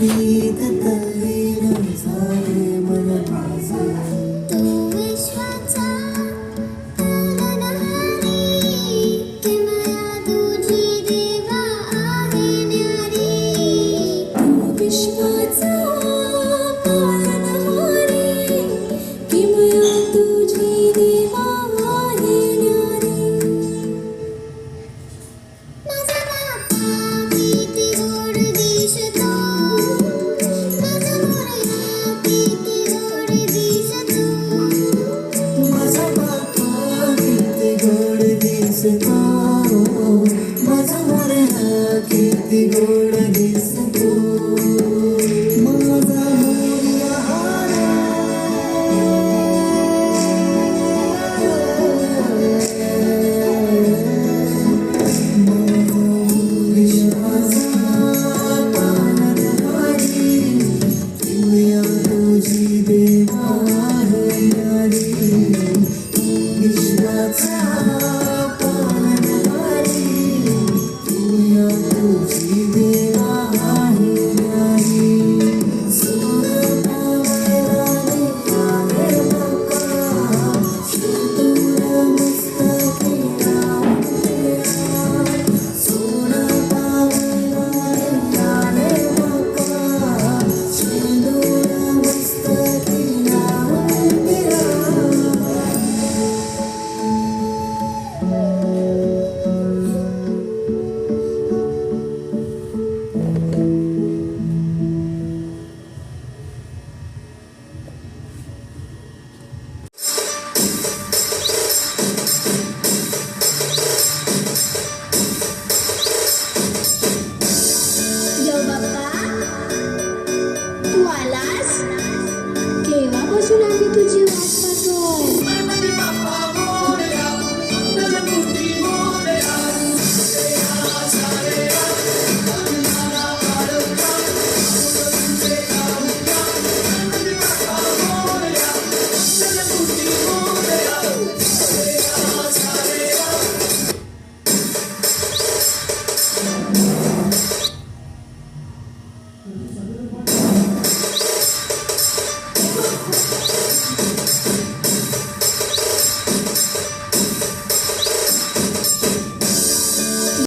你的。दिसतो माझा मोरा किती गोड दिसतो माझा It's not time.